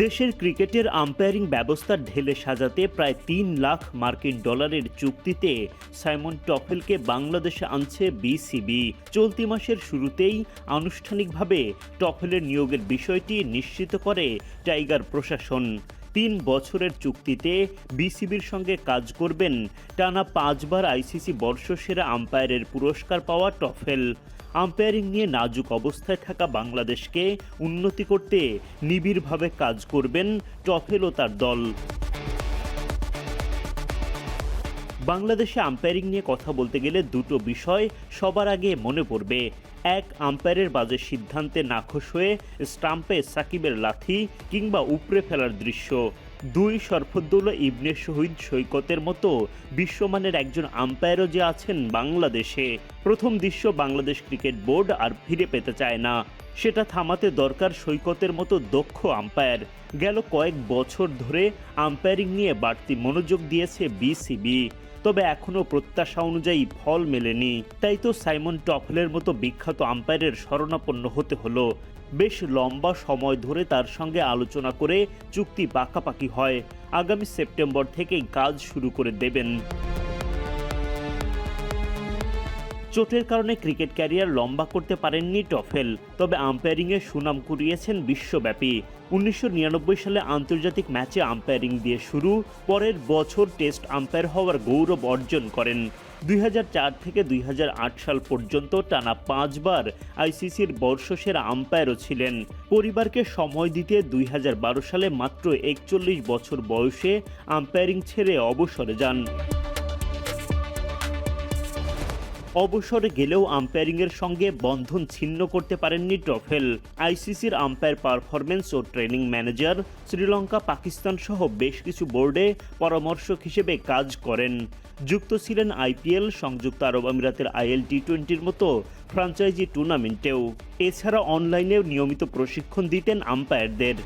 দেশের ক্রিকেটের আম্পায়ারিং ব্যবস্থা ঢেলে সাজাতে প্রায় তিন লাখ মার্কিন ডলারের চুক্তিতে সাইমন টফেলকে বাংলাদেশে আনছে বিসিবি। চলতি মাসের শুরুতেই আনুষ্ঠানিকভাবে টফেলের নিয়োগের বিষয়টি নিশ্চিত করে টাইগার প্রশাসন। তিন বছরের চুক্তিতে বিসিবির সঙ্গে কাজ করবেন টানা পাঁচবার আইসিসি বর্ষসেরা আম্পায়ারের পুরস্কার পাওয়া টফেল। আম্পায়ারিং নিয়ে নাজুক অবস্থায় থাকা বাংলাদেশকে উন্নতি করতে নিবিড়ভাবে কাজ করবেন টফেল ও তার দল। বাংলাদেশে আম্পায়ারিং নিয়ে কথা বলতে গেলে দুটো বিষয় সবার আগে মনে পড়বে। এক, আম্পায়ারের বাজে সিদ্ধান্তে নাখোশ হয়ে স্টাম্পে সাকিবের লাথি কিংবা উপড়ে ফেলার দৃশ্য। দুই, শরফুদ্দৌলা ইবনে শহীদ সৈকতের মতো বিশ্বমানের একজন আম্পায়ারও যে আছেন বাংলাদেশে। প্রথম দৃশ্য বাংলাদেশ ক্রিকেট বোর্ড আর ফিরে পেতে চায় না। সেটা থামাতে দরকার সৈকতের মতো দক্ষ আম্পায়ার। গেল কয়েক বছর ধরে আম্পায়ারিং নিয়ে বাড়তি মনোযোগ দিয়েছে বিসিবি। তবে এখনও প্রত্যাশা অনুযায়ী ফল মেলেনি। তাই তো সাইমন টফলের মতো বিখ্যাত আম্পায়ারের শরণাপন্ন হতে হলো। বেশ লম্বা সময় ধরে তার সঙ্গে আলোচনা করে চুক্তি পাকাপাকি হয়। আগামী সেপ্টেম্বর থেকেই কাজ শুরু করে দেবেন। চোটের কারণে ক্রিকেট ক্যারিয়ার লম্বা করতে পারেননি টফেল, তবে আম্পায়ারিংয়ে সুনাম কুড়িয়েছেন বিশ্বব্যাপী। উনিশশো নিরানব্বই সালে আন্তর্জাতিক ম্যাচে আম্পায়ারিং দিয়ে শুরু, পরের বছর টেস্ট আম্পায়ার হওয়ার গৌরব অর্জন করেন। দুই হাজার চার থেকে দুই হাজার আট সাল পর্যন্ত টানা পাঁচবার আইসিসির বর্ষসেরা আম্পায়ারও ছিলেন। পরিবারকে সময় দিতে দুই হাজার বারো সালে মাত্র একচল্লিশ বছর বয়সে আম্পায়ারিং ছেড়ে অবসরে যান। অবসরে গেলেও আম্পায়ারিংয়ের সঙ্গে বন্ধন ছিন্ন করতে পারেননি টফেল আইসিসির আম্পায়ার পারফরমেন্স ও ট্রেনিং ম্যানেজার শ্রীলঙ্কা, পাকিস্তান সহ বেশ কিছু বোর্ডে পরামর্শক হিসেবে কাজ করেন। যুক্ত ছিলেন আইপিএল, সংযুক্ত আরব আমিরাতের আইএল টি টোয়েন্টির মতো ফ্রাঞ্চাইজি টুর্নামেন্টেও। এছাড়া অনলাইনেও নিয়মিত প্রশিক্ষণ দিতেন আম্পায়ারদের।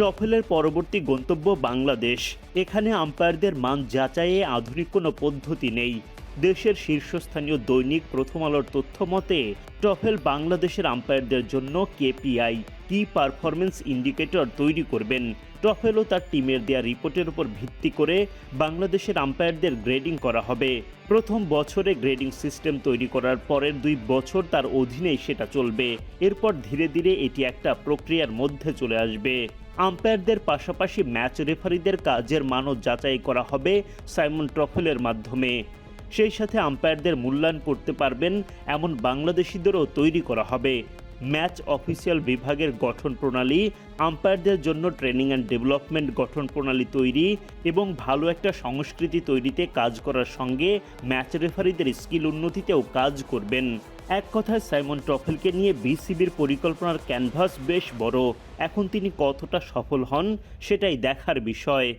টফেলের পরবর্তী গন্তব্য বাংলাদেশ। এখানে আম্পায়ারদের মান যাচাইয়ে আধুনিক কোনো পদ্ধতি নেই। দেশের শীর্ষস্থানীয় দৈনিক প্রথম আলোর তথ্য মতে টফেল বাংলাদেশের আম্পায়ারদের জন্য কেপিআই কি পারফরমেন্স ইন্ডিকেটর তৈরি করবেন? টফেল ও তার টিমের দেয়া রিপোর্টের উপর ভিত্তি করে বাংলাদেশের আম্পায়ারদের গ্রেডিং করা হবে। প্রথম বছরে গ্রেডিং সিস্টেম তৈরি করার পরের দুই বছর তার অধীনেই সেটা চলবে। এরপর ধীরে ধীরে এটি একটা প্রক্রিয়ার মধ্যে চলে আসবে। আম্পায়ারদের পাশাপাশি ম্যাচ রেফারিদের কাজের মানও যাচাই করা হবে সাইমন ট্রফেলের মাধ্যমে। সেই সাথে আম্পায়ারদের মূল্যায়ন করতে পারবেন এমন বাংলাদেশিদেরও তৈরি করা হবে। ম্যাচ অফিসিয়াল বিভাগের গঠন প্রণালী আম্পায়ারদের জন্য ট্রেনিং অ্যান্ড ডেভেলপমেন্ট গঠন প্রণালী তৈরি এবং ভালো একটা সংস্কৃতি তৈরিতে কাজ করার সঙ্গে ম্যাচ রেফারিদের স্কিল উন্নতিতেও কাজ করবেন। এক কথায়, সাইমন টফেলকে নিয়ে বিসিবির পরিকল্পনার ক্যানভাস বেশ বড়। এখন তিনি কতটা সফল হন, সেটাই দেখার বিষয়।